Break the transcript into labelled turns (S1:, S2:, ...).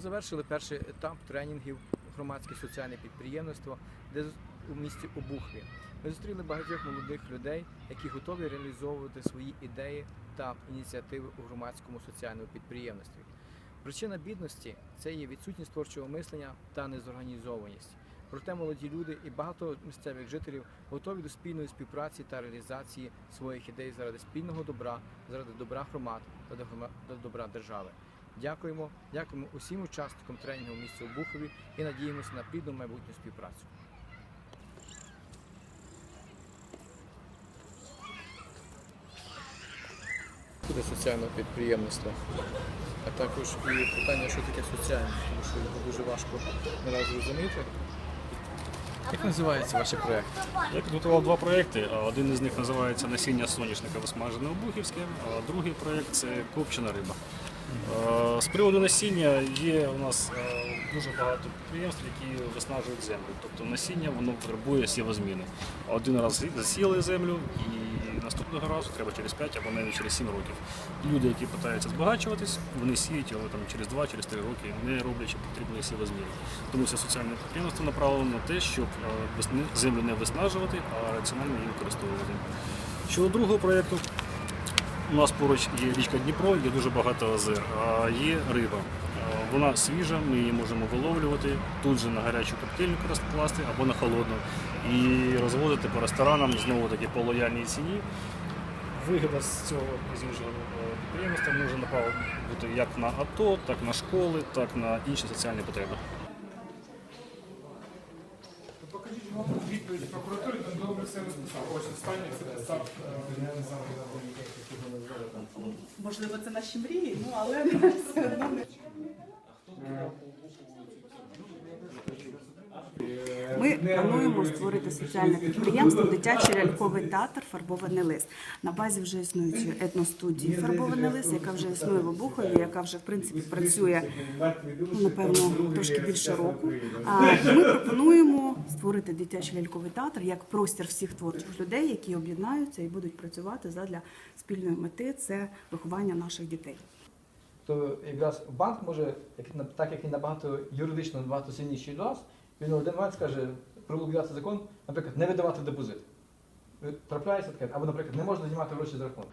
S1: завершили перший етап тренінгів громадське соціальне підприємництво, де у місті Обухві. Ми зустріли багатьох молодих людей, які готові реалізовувати свої ідеї та ініціативи у громадському соціальному підприємництві. Причина бідності це є відсутність творчого мислення та незорганізованість. Проте молоді люди і багато місцевих жителів готові до спільної співпраці та реалізації своїх ідей заради спільного добра, заради добра громад та добра держави. Дякуємо, дякуємо усім учасникам тренінгу в місті Обухові і надіємося на плідну майбутню співпрацю. Буде соціальне підприємництво, а також і питання, що таке соціальне, тому що його дуже важко наразі зрозуміти. Як називається ваш проєкт?
S2: Я підготував два проекти. а Один із них називається Насіння соняшника висмажене обухівське, а другий проект це копчена риба. Е, З приводу насіння є у нас е, дуже багато підприємств, які виснажують землю. Тобто насіння воно потребує сівозміни. Один раз засіяли землю і наступного разу треба через 5 або навіть через 7 років. Люди, які намагаються збагачуватись, вони сіють, але там через 2 через 3 роки не роблячи потрібної сівозміни. Тому це соціальне підприємство направлено на те, щоб е, землю не виснажувати, а раціонально її використовувати. Щодо другого проєкту, у нас поруч є річка Дніпро, є дуже багато озер, а є риба. Е, Вона свіжа, ми її можемо виловлювати тут же на гарячу коктейльну класти або на холодну і розводити по ресторанам знову таки по лояльній ціні. Вигода з цього з іншого е, підприємства може бути як на АТО, так на школи, так на інші соціальні потреби.
S3: Покажіть відповідь прокуратури, там добре все розписав. Ось останнє це.
S4: Можливо, це наші мрії, ну але все одно не. Ми плануємо створити соціальне підприємство Дитячий ляльковий театр Фарбований лист на базі вже існуючої етностудії Фарбований лист, яка вже існує в Обухові, яка вже в принципі працює напевно трошки більше року. А ми пропонуємо створити дитячий ляльковий театр як простір всіх творчих людей, які об'єднаються і будуть працювати задля спільної мети це виховання наших дітей.
S1: То якраз банк може, як так як він набагато юридично набагато сильніший від вас, він один момент скаже пролобіювати закон, наприклад, не видавати депозит. Трапляється таке, або, наприклад, не можна знімати гроші з рахунку.